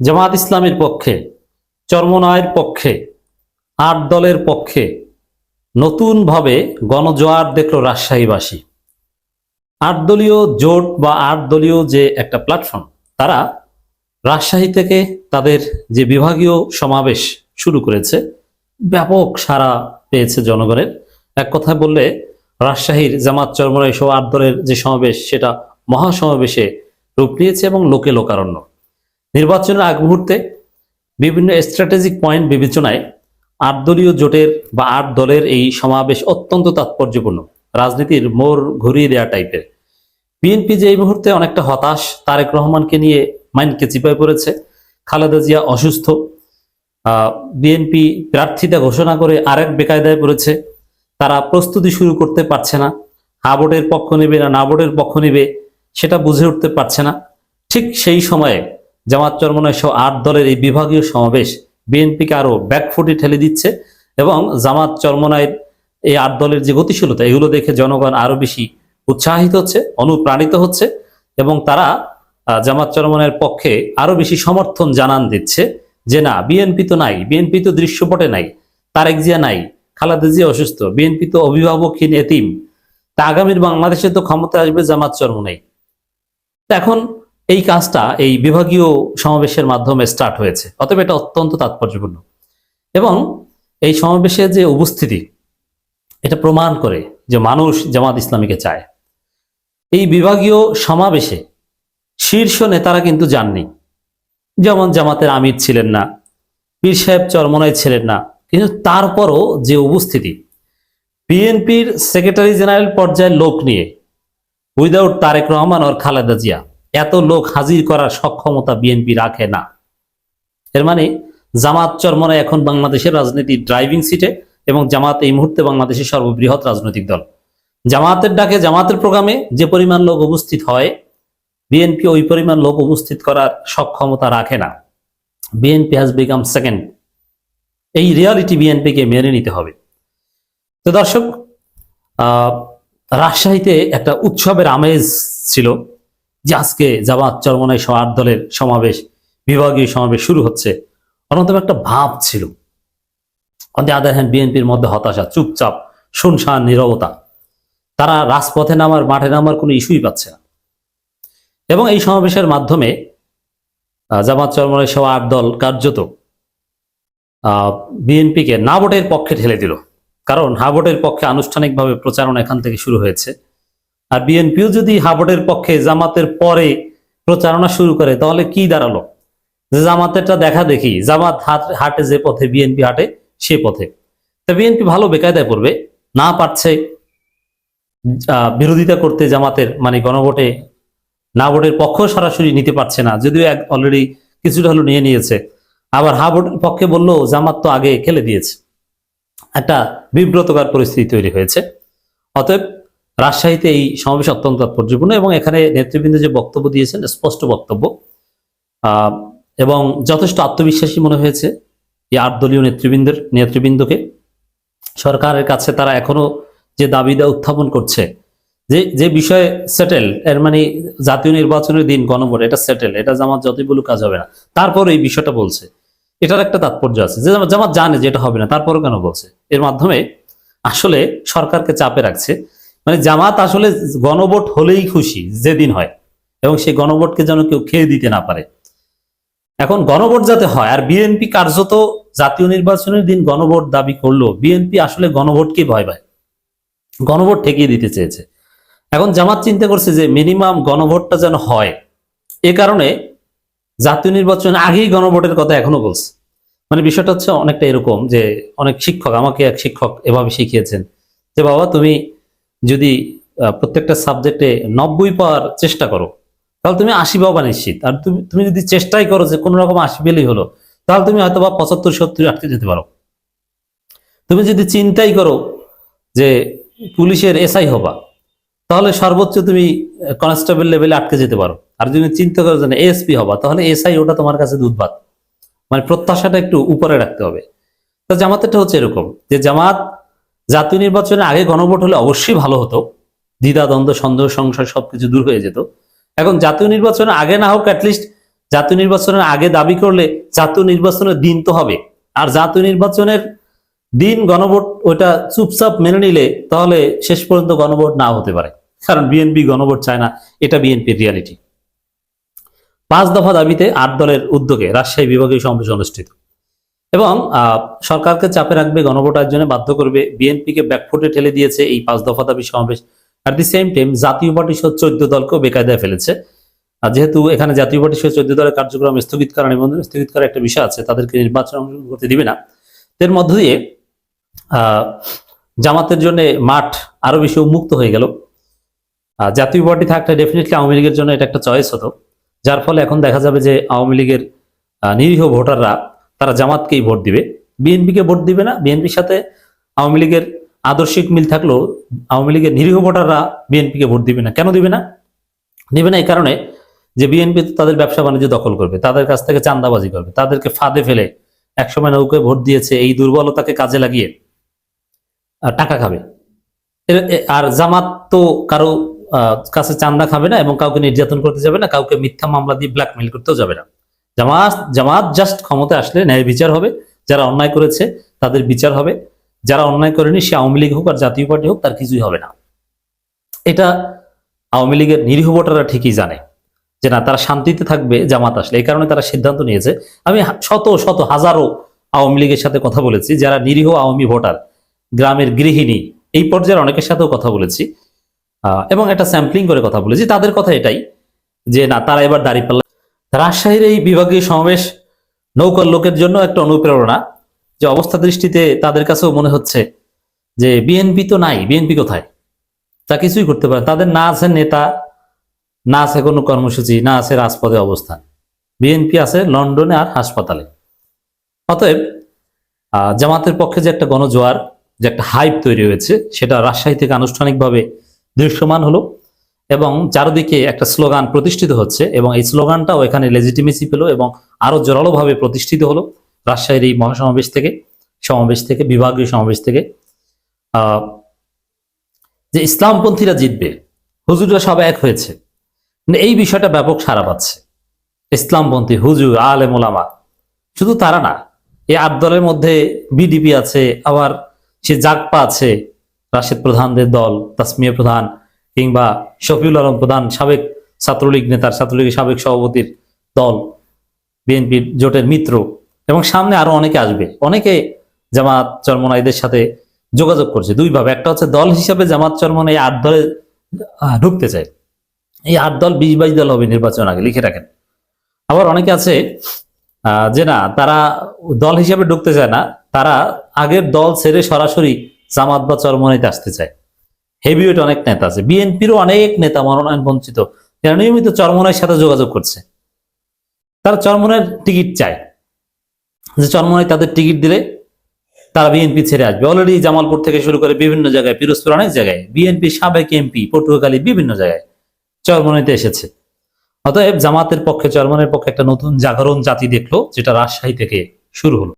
জামাত ইসলামের পক্ষে, চরমনায়ের পক্ষে, আট দলের পক্ষে নতুনভাবে গণজোয়ার দেখল রাজশাহীবাসী। আট দলীয় জোট বা আট দলীয় যে একটা প্ল্যাটফর্ম তারা রাজশাহী থেকে তাদের যে বিভাগীয় সমাবেশ শুরু করেছে, ব্যাপক সাড়া পেয়েছে জনগণের। এক কথায় বললে, রাজশাহীর জামাত চরমরাই সহ আট দলের যে সমাবেশ, সেটা মহাসমাবেশে রূপ নিয়েছে এবং লোকে লোকারণ্য। নির্বাচনের আগ মুহূর্তে বিভিন্ন স্ট্র্যাটেজিক পয়েন্ট বিবেচনায় আট দলীয় জোটের বা আট দলের এই সমাবেশ অত্যন্ত তাৎপর্যপূর্ণ। রাজনীতির মোড় ঘুরিয়ে দেওয়া টাইপের বিএনপি যে এই মুহূর্তে অনেকটা হতাশ, তারেক রহমানকে নিয়ে মাইন্ডকে চিপায় পড়েছে। খালেদা জিয়া অসুস্থ। বিএনপি প্রার্থিতা ঘোষণা করে আরেক বেকায়দায় পড়েছে। তারা প্রস্তুতি শুরু করতে পারছে না। হাবোর্ডের পক্ষ নেবে না না বোর্ডের পক্ষ নেবে, সেটা বুঝে উঠতে পারছে না। ঠিক সেই সময়ে জামাত চরমনায় সহ আট দলের এই বিভাগীয় সমাবেশ বিএনপিকে আরও ব্যাকফুটে ঠেলে দিচ্ছে এবং জামাত চরমনায়ের এই আট দলের যে গতিশীলতা, এগুলো দেখে জনগণ আরও বেশি উৎসাহিত হচ্ছে, অনুপ্রাণিত হচ্ছে এবং তারা জামাত চরমনের পক্ষে আরও বেশি সমর্থন জানান দিচ্ছে যে না, বিএনপি তো নাই, বিএনপি তো দৃশ্যপটে নাই, তারেক জিয়া নাই, খালেদা জিয়া অসুস্থ, বিএনপি তো অভিভাবকহীন এতিম, তা আগামীর বাংলাদেশে তো ক্ষমতা আসবে জামাত চরমনাই। এখন এই কাজটা এই বিভাগীয় সমাবেশের মাধ্যমে স্টার্ট হয়েছে। অতএব এটা অত্যন্ত তাৎপর্যপূর্ণ। এবং এই সমাবেশে যে উপস্থিতি, এটা প্রমাণ করে যে মানুষ জামাত ইসলামীকে চায়। এই বিভাগীয় সমাবেশে শীর্ষ নেতারা কিন্তু যাননি। যেমন জামাতের আমির ছিলেন না, পীর সাহেব চরমনায় ছিলেন না, কিন্তু তারপরও যে উপস্থিতি, বিএনপির সেক্রেটারি জেনারেল পর্যায়ের লোক নিয়ে উইদাউট তারেক রহমান ওর খালেদা জিয়া এত লোক হাজির করার সক্ষমতা বিএনপি রাখে না। এর মানে জামাত চরমনায় এখন বাংলাদেশের রাজনীতির ড্রাইভিং সিটে এবং জামাত এই মুহূর্তে বাংলাদেশের সর্ববৃহৎ রাজনৈতিক দল। জামাতের ডাকে জামাতের প্রোগ্রামে যে পরিমাণ লোক উপস্থিত হয়, বিএনপি ওই পরিমাণ লোক উপস্থিত করার সক্ষমতা রাখে না। বিএনপি হ্যাজ বিকাম সেকেন্ড এই রিয়ালিটি বিএনপিকে মেনে নিতে হবে। তো দর্শক রাজশাহীতে একটা উৎসবের আমেজ ছিল। যে আজকে জামাত চরমনাই সহ আট দলের সমাবেশ, বিভাগীয় সমাবেশ শুরু হচ্ছে, অন্যতম একটা ভাব ছিল। অন দি আদার হ্যান্ড বিএনপির মধ্যে হতাশা, চুপচাপ, শুনশান, নীরবতা। তারা রাজপথে নামার, মাঠে নামার কোনো ইস্যুই পাচ্ছে না। এবং এই সমাবেশের মাধ্যমে জামাত চরমনাই সহ আট দল কার্যত বিএনপিকে না ভোটের পক্ষে ঠেলে দিল। কারণ হাবোর্ডের পক্ষে আনুষ্ঠানিকভাবে প্রচারণা এখান থেকে শুরু হয়েছে। আর বিএনপিও যদি হাবোর্ডের পক্ষে জামাতের পরে প্রচারণা শুরু করে, তাহলে কি দাঁড়াল? যে জামাতেরটা দেখা দেখি, জামাত হাট যে পথে বিএনপি হাটে সে পথে। তা বিএনপি ভালো বেকায়দায় পড়বে, না পারছে বিরোধিতা করতে জামাতের মানে গণভোটে, না ভোটের পক্ষ সরাসরি নিতে পারছে না, যদিও এক অলরেডি কিছুটা হলো নিয়ে নিয়েছে। আবার হা ভোটের পক্ষে বলল, জামাত তো আগে খেলে দিয়েছে। একটা বিব্রতকর পরিস্থিতি তৈরি হয়েছে। অতএব রাজশাহীতে এই সমাবেশ অত্যন্ত তাৎপর্যপূর্ণ এবং এখানে নেতৃবৃন্দ যে বক্তব্য দিয়েছেন, স্পষ্ট বক্তব্য। এবং যথেষ্ট আত্মবিশ্বাসী মনে হয়েছে এই আট দলীয় নেতৃবৃন্দের, নেতৃবৃন্দকে। সরকারের কাছে তারা এখনও যে দাবিদা উত্থাপন করছে, যে যে বিষয়ে সেটেল এর মানে জাতীয় নির্বাচনের দিন, গণভোট, এটা সেটেল এটা জামাত যতই বলুক কাজ হবে না। তারপর এই বিষয়টা বলছে। এটার একটা তাৎপর্য আছে, যে জামাত জানে যে এটা হবে না, তারপরও কেন বলছে? এর মাধ্যমে আসলে সরকারকে চাপে রাখছে। মানে জামাত আসলে গণভোট হলেই খুশি, যেদিন হয়। এবং সেই গণভোটকে যেন কেউ খেয়ে দিতে না পারে। এখন গণভোট যাতে হয়, আর বিএনপি কার্যত জাতীয় নির্বাচনের দিন গণভোট দাবি করল, বিএনপি আসলে গণভোটকে ভয় পায়। গণভোট ঠেকিয়ে দিতে চেয়েছে। এখন জামাত চিন্তা করছে যে মিনিমাম গণভোটটা যেন হয়। এ কারণে জাতীয় নির্বাচন আগেই গণভোটের কথা এখনও বলছে। মানে বিষয়টা হচ্ছে অনেকটা এরকম যে অনেক শিক্ষক, আমাকে এক শিক্ষক এভাবে শিখিয়েছেন যে, বাবা, তুমি যদি প্রত্যেকটা সাবজেক্টে নব্বই পাওয়ার চেষ্টা করো, তাহলে তুমি আশি পাবা নিশ্চিত। আর তুমি তুমি যদি চেষ্টাই করো যে কোনো রকম আশি পেলেই হলো, তাহলে তুমি হয়তো বা পঁচাত্তর, সত্তর আটকে যেতে পারো। তুমি যদি চিন্তাই করো যে পুলিশের এসআই হবা, তাহলে সর্বোচ্চ তুমি কনস্টেবল লেভেলে আটকে যেতে পারো। আর যদি চিন্তা করো যে এএসপি হবা, তাহলে এসআই ওটা তোমার কাছে দুধ ভাত মানে প্রত্যাশাটা একটু উপরে রাখতে হবে। তো জামাতেরটা হচ্ছে এরকম, যে জামাত জাতীয় নির্বাচনে আগে গণভোট হলে অবশ্যই ভালো হতো। দ্বিধা, দ্বন্দ্ব, সন্দেহ, সংশয় সবকিছু দূর হয়ে যেত। এখন জাতীয় নির্বাচনে আগে না হোক অ্যাটলিস্ট জাতীয় নির্বাচনের আগে দাবি করলে জাতীয় নির্বাচনের দিন তো হবে। আর জাতীয় নির্বাচনের দিন গণভোট ওইটা চুপচাপ মেনে নিলে তাহলে শেষ পর্যন্ত গণভোট না হতে পারে। কারণ বিএনপি গণভোট চায় না, এটা বিএনপির রিয়ালিটি পাঁচ দফা দাবিতে আট দলের উদ্যোগে রাজশাহী বিভাগীয় সমাবেশ অনুষ্ঠিত। এবং সরকারকে চাপে রাখবে গণভোট আয়োজনে বাধ্য করবে, বিএনপিকে ব্যাকফুটে ঠেলে দিয়েছে এই পাঁচ দফা দাবি সমাবেশ। At the same time Jatiya Party সহ চোদ্দ দলকেও বেকায়দায় ফেলেছে। আর যেহেতু এখানে জাতীয় পার্টি সহ চোদ্দ দলের কার্যক্রম স্থগিত করা নিবন্ধন, স্থগিত করার একটা বিষয় আছে, তাদেরকে নির্বাচন অংশগ্রহণ করতে দিবে না। এর মধ্য দিয়ে জামাতের জন্য মাঠ আরও বেশি উন্মুক্ত হয়ে গেল। জাতীয় পার্টি থাকলে ডেফিনেটলি আওয়ামী লীগের জন্য এটা একটা চয়েস হতো। যার ফলে এখন দেখা যাবে যে আওয়ামী লীগের নিরীহ ভোটাররা তারা জামাতকেই ভোট দিবে। বিএনপিকে ভোট দিবে না, বিএনপির সাথে আওয়ামী লীগের আদর্শিক মিল থাকলেও আওয়ামী লীগের নিরীহ ভোটাররা বিএনপিকে ভোট দিবে না। কেন দিবে না? দিবে না এই কারণে যে বিএনপি তাদের ব্যবসা বাণিজ্য দখল করবে, তাদের কাছ থেকে চান্দাবাজি করবে, তাদেরকে ফাঁদে ফেলে একসময় নৌকায় ভোট দিয়েছে এই দুর্বলতাকে কাজে লাগিয়ে টাকা খাবে। আর জামাত তো কারও কাছে চান্দা খাবে না এবং কাউকে নির্যাতন করতে যাবে না, কাউকে মিথ্যা মামলা দিয়ে ব্ল্যাকমেল করতেও যাবে না। জামাত জামাত জাস্ট ক্ষমতায় আসলে ন্যায় বিচার হবে। যারা অন্যায় করেছে, তাদের বিচার হবে। যারা অন্যায় করেনি, সে আওয়ামী লীগ হোক আর জাতীয় পার্টি হোক, তার কিছুই হবে না। এটা আওয়ামী লীগের নিরীহ ভোটাররা ঠিকই জানে যে না, তারা শান্তিতে থাকবে, জামাত আসলে। এই কারণে তারা সিদ্ধান্ত নিয়েছে। আমি শত শত, হাজারো আওয়ামী লীগের সাথে কথা বলেছি, যারা নিরীহ আওয়ামী ভোটার, গ্রামের গৃহিণী, এই পর্যায়ের অনেকের সাথেও কথা বলেছি। এবং একটা স্যাম্পলিং করে কথা বলেছি। তাদের কথা এটাই যে না, তারা এবার দাঁড়িপাল্লা রাজশাহীর এই বিভাগীয় সমাবেশ নৌকার লোকের জন্য একটা অনুপ্রেরণা। যে অবস্থা দৃষ্টিতে তাদের কাছেও মনে হচ্ছে যে বিএনপি তো নাই, বিএনপি কোথায়? তা কিছুই করতে পারে তাদের না আছে নেতা, না আছে কোনো কর্মসূচি, না আছে রাজপথে অবস্থান। বিএনপি আছে লন্ডনে আর হাসপাতালে। অতএব জামাতের পক্ষে যে একটা গণজোয়ার, যে একটা হাইপ তৈরি হয়েছে, সেটা রাজশাহী থেকে আনুষ্ঠানিকভাবে দৃশ্যমান হলো। এবং চারদিকে একটা স্লোগান প্রতিষ্ঠিত হচ্ছে এবং এই স্লোগানটাও এখানে লেজিটিমেসি পেল এবং আরও জোরালোভাবে প্রতিষ্ঠিত হলো রাজশাহীর এই মহাসমাবেশ থেকে, সমাবেশ থেকে, বিভাগীয় সমাবেশ থেকে। যে ইসলামপন্থীরা জিতবে, হুজুররা সব এক হয়েছে। মানে এই বিষয়টা ব্যাপক সারা পাচ্ছে। ইসলামপন্থী হুজুর আলে ওলামা, শুধু তারা না এই আট দলের মধ্যে বিডিপি আছে, আবার সে জাগপা আছে, রাশেদ প্রধানদের দল, তাসমিয়া প্রধান কিংবা শফিউল আলম প্রধান সাবেক ছাত্রলীগ নেতার, ছাত্রলীগের সাবেক সভাপতির দল, বিএনপির জোটের মিত্র। এবং সামনে আরও অনেকে আসবে। অনেকে জামাত চরমনাইদের সাথে যোগাযোগ করছে। দুইভাবে একটা হচ্ছে দল হিসাবে জামাত চরমন এই আট দলে ঢুকতে চায়। এই আট দল বিশ বাইশ দল হবে নির্বাচন আগে, লিখে রাখেন। আবার অনেকে আছে যে না, তারা দল হিসাবে ঢুকতে চায় না। তারা আগের দল ছেড়ে সরাসরি জামাত বা চরমনাইতে আসতে চায়। হেভিওয়েট অনেক নেতা আছে। বিএনপিরও অনেক নেতা মনোনয়ন বঞ্চিত যারা নিয়মিত চরমনাইয়ের সাথে যোগাযোগ করছে। তারা চরমনের টিকিট চায়। যে চরমনাই তাদের টিকিট দিলে তারা বিএনপি ছেড়ে আসবে। অলরেডি জামালপুর থেকে শুরু করে বিভিন্ন জায়গায়, পিরোজপুর অনেক জায়গায় বিএনপি সাবেক এমপি পটুয়াখালী, বিভিন্ন জায়গায় চরমনাইতে এসেছে। অতএব জামাতের পক্ষে চরমনের পক্ষে একটা নতুন জাগরণ জাতি দেখল, যেটা রাজশাহী থেকে শুরু হলো।